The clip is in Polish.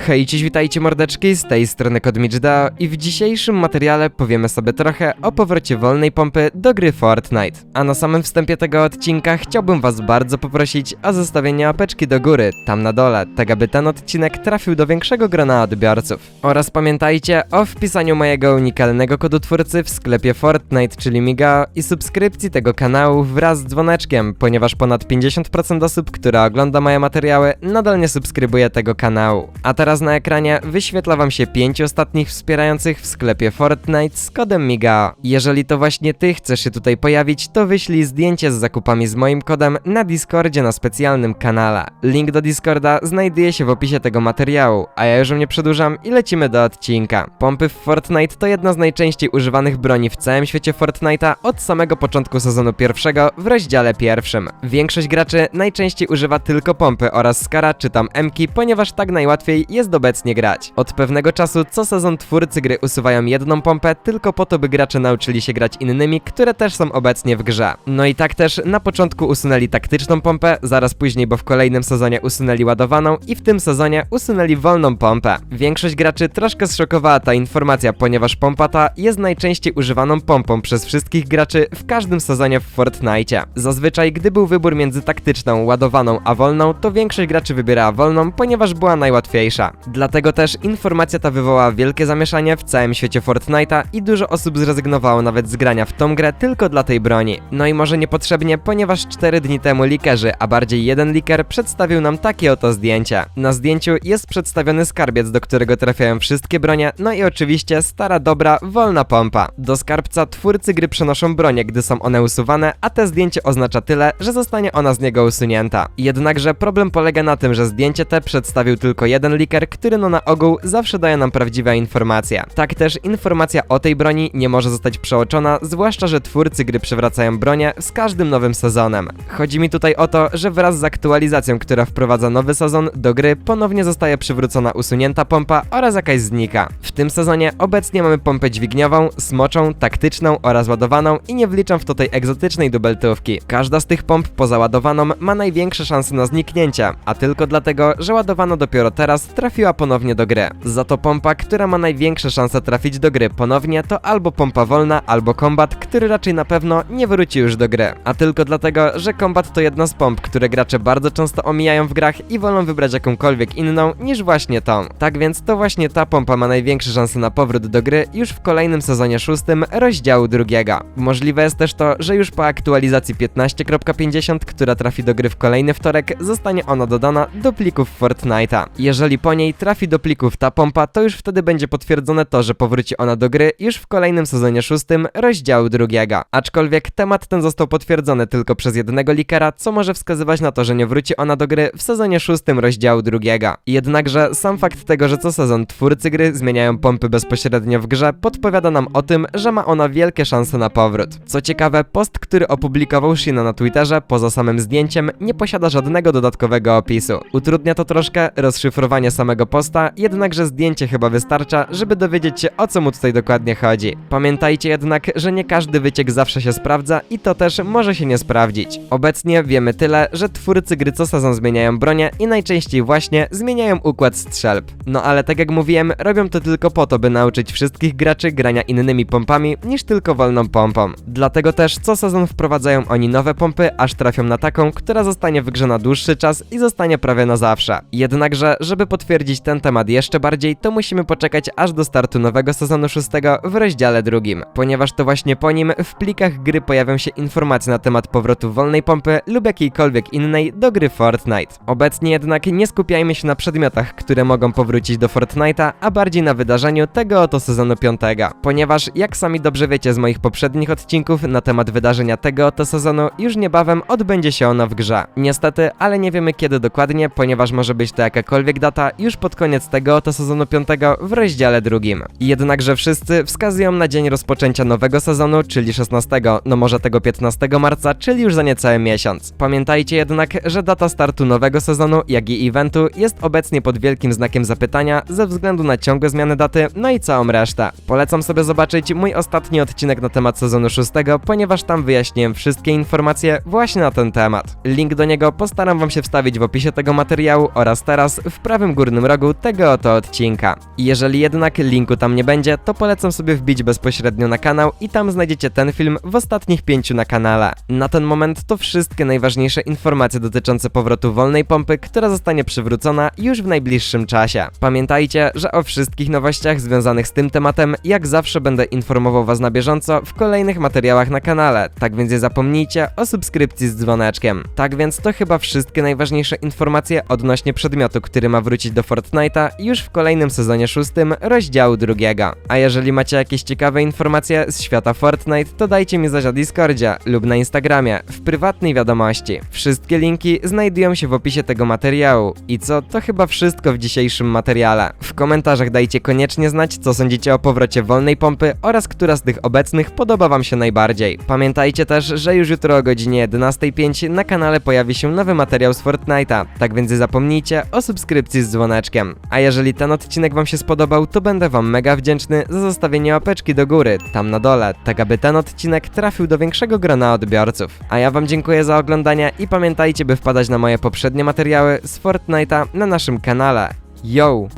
Hej, cześć, witajcie mordeczki, z tej strony Kodmiczdao i w dzisiejszym materiale powiemy sobie trochę o powrocie wolnej pompy do gry Fortnite. A na samym wstępie tego odcinka chciałbym was bardzo poprosić o zostawienie łapeczki do góry, tam na dole, tak aby ten odcinek trafił do większego grona odbiorców. Oraz pamiętajcie o wpisaniu mojego unikalnego kodu twórcy w sklepie Fortnite, czyli Migao i subskrypcji tego kanału wraz z dzwoneczkiem, ponieważ ponad 50% osób, które ogląda moje materiały, nadal nie subskrybuje tego kanału. A teraz na ekranie wyświetla wam się pięciu ostatnich wspierających w sklepie Fortnite z kodem MIGAO. Jeżeli to właśnie ty chcesz się tutaj pojawić, to wyślij zdjęcie z zakupami z moim kodem na Discordzie na specjalnym kanale. Link do Discorda znajduje się w opisie tego materiału, a ja już nie przedłużam i lecimy do odcinka. Pompy w Fortnite to jedna z najczęściej używanych broni w całym świecie Fortnite'a od samego początku sezonu pierwszego w rozdziale pierwszym. Większość graczy najczęściej używa tylko pompy oraz skara czy tam emki, ponieważ tak najłatwiej jest obecnie grać. Od pewnego czasu co sezon twórcy gry usuwają jedną pompę tylko po to, by gracze nauczyli się grać innymi, które też są obecnie w grze. No i tak też na początku usunęli taktyczną pompę, zaraz później, bo w kolejnym sezonie usunęli ładowaną i w tym sezonie usunęli wolną pompę. Większość graczy troszkę zszokowała ta informacja, ponieważ pompa ta jest najczęściej używaną pompą przez wszystkich graczy w każdym sezonie w Fortnite. Zazwyczaj, gdy był wybór między taktyczną, ładowaną a wolną, to większość graczy wybierała wolną, ponieważ była najłatwiejsza. Dlatego też informacja ta wywołała wielkie zamieszanie w całym świecie Fortnite'a i dużo osób zrezygnowało nawet z grania w tą grę tylko dla tej broni. No i może niepotrzebnie, ponieważ 4 dni temu likerzy, a bardziej jeden liker przedstawił nam takie oto zdjęcie. Na zdjęciu jest przedstawiony skarbiec, do którego trafiają wszystkie bronie, no i oczywiście stara dobra, wolna pompa. Do skarbca twórcy gry przenoszą bronie, gdy są one usuwane, a te zdjęcie oznacza tyle, że zostanie ona z niego usunięta. Jednakże problem polega na tym, że zdjęcie te przedstawił tylko jeden liker, który no na ogół zawsze daje nam prawdziwe informacje. Tak też informacja o tej broni nie może zostać przeoczona, zwłaszcza, że twórcy gry przywracają bronię z każdym nowym sezonem. Chodzi mi tutaj o to, że wraz z aktualizacją, która wprowadza nowy sezon do gry, ponownie zostaje przywrócona usunięta pompa oraz jakaś znika. W tym sezonie obecnie mamy pompę dźwigniową, smoczą, taktyczną oraz ładowaną i nie wliczam w to tej egzotycznej dubeltówki. Każda z tych pomp poza ładowaną ma największe szanse na zniknięcie, a tylko dlatego, że ładowana dopiero teraz trafiła ponownie do gry. Za to pompa, która ma największe szanse trafić do gry ponownie, to albo pompa wolna, albo kombat, który raczej na pewno nie wróci już do gry. A tylko dlatego, że kombat to jedna z pomp, które gracze bardzo często omijają w grach i wolą wybrać jakąkolwiek inną niż właśnie tą. Tak więc to właśnie ta pompa ma największe szanse na powrót do gry już w kolejnym sezonie szóstym rozdziału drugiego. Możliwe jest też to, że już po aktualizacji 15.50, która trafi do gry w kolejny wtorek, zostanie ona dodana do plików Fortnite'a. Jeżeli po niej trafi do plików ta pompa, to już wtedy będzie potwierdzone to, że powróci ona do gry już w kolejnym sezonie szóstym rozdziału drugiego. Aczkolwiek temat ten został potwierdzony tylko przez jednego likera, co może wskazywać na to, że nie wróci ona do gry w sezonie szóstym rozdziału drugiego. Jednakże sam fakt tego, że co sezon twórcy gry zmieniają pompy bezpośrednio w grze, podpowiada nam o tym, że ma ona wielkie szanse na powrót. Co ciekawe, post, który opublikował Shina na Twitterze, poza samym zdjęciem, nie posiada żadnego dodatkowego opisu. Utrudnia to troszkę rozszyfrowanie samego posta, jednakże zdjęcie chyba wystarcza, żeby dowiedzieć się o co mu tutaj dokładnie chodzi. Pamiętajcie jednak, że nie każdy wyciek zawsze się sprawdza i to też może się nie sprawdzić. Obecnie wiemy tyle, że twórcy gry co sezon zmieniają bronię i najczęściej właśnie zmieniają układ strzelb. No ale tak jak mówiłem, robią to tylko po to, by nauczyć wszystkich graczy grania innymi pompami niż tylko wolną pompą. Dlatego też co sezon wprowadzają oni nowe pompy, aż trafią na taką, która zostanie w grze na dłuższy czas i zostanie prawie na zawsze. Jednakże, żeby potwierdzić ten temat jeszcze bardziej, to musimy poczekać aż do startu nowego sezonu szóstego w rozdziale drugim, ponieważ to właśnie po nim w plikach gry pojawią się informacje na temat powrotu wolnej pompy lub jakiejkolwiek innej do gry Fortnite. Obecnie jednak nie skupiajmy się na przedmiotach, które mogą powrócić do Fortnite'a, a bardziej na wydarzeniu tego oto sezonu piątego, ponieważ jak sami dobrze wiecie z moich poprzednich odcinków na temat wydarzenia tego oto sezonu, już niebawem odbędzie się ono w grze. Niestety, ale nie wiemy kiedy dokładnie, ponieważ może być to jakakolwiek data już pod koniec tego oto sezonu piątego w rozdziale drugim. Jednakże wszyscy wskazują na dzień rozpoczęcia nowego sezonu, czyli 16, no może tego 15 marca, czyli już za niecały miesiąc. Pamiętajcie jednak, że data startu nowego sezonu, jak i eventu jest obecnie pod wielkim znakiem zapytania ze względu na ciągłe zmiany daty, no i całą resztę. Polecam sobie zobaczyć mój ostatni odcinek na temat sezonu 6, ponieważ tam wyjaśniłem wszystkie informacje właśnie na ten temat. Link do niego postaram wam się wstawić w opisie tego materiału oraz teraz w prawym górnym górnym rogu tego oto odcinka. Jeżeli jednak linku tam nie będzie, to polecam sobie wbić bezpośrednio na kanał i tam znajdziecie ten film w ostatnich pięciu na kanale. Na ten moment to wszystkie najważniejsze informacje dotyczące powrotu wolnej pompy, która zostanie przywrócona już w najbliższym czasie. Pamiętajcie, że o wszystkich nowościach związanych z tym tematem, jak zawsze będę informował Was na bieżąco w kolejnych materiałach na kanale, tak więc nie zapomnijcie o subskrypcji z dzwoneczkiem. Tak więc to chyba wszystkie najważniejsze informacje odnośnie przedmiotu, który ma wrócić do Fortnite'a już w kolejnym sezonie szóstym rozdziału drugiego. A jeżeli macie jakieś ciekawe informacje z świata Fortnite, to dajcie mi znać na Discordzie lub na Instagramie w prywatnej wiadomości. Wszystkie linki znajdują się w opisie tego materiału. I co, to chyba wszystko w dzisiejszym materiale. Komentarzach dajcie koniecznie znać, co sądzicie o powrocie wolnej pompy oraz która z tych obecnych podoba wam się najbardziej. Pamiętajcie też, że już jutro o godzinie 11.05 na kanale pojawi się nowy materiał z Fortnite'a, tak więc zapomnijcie o subskrypcji z dzwoneczkiem. A jeżeli ten odcinek wam się spodobał, to będę wam mega wdzięczny za zostawienie łapeczki do góry, tam na dole, tak aby ten odcinek trafił do większego grona odbiorców. A ja wam dziękuję za oglądanie i pamiętajcie, by wpadać na moje poprzednie materiały z Fortnite'a na naszym kanale. Yo!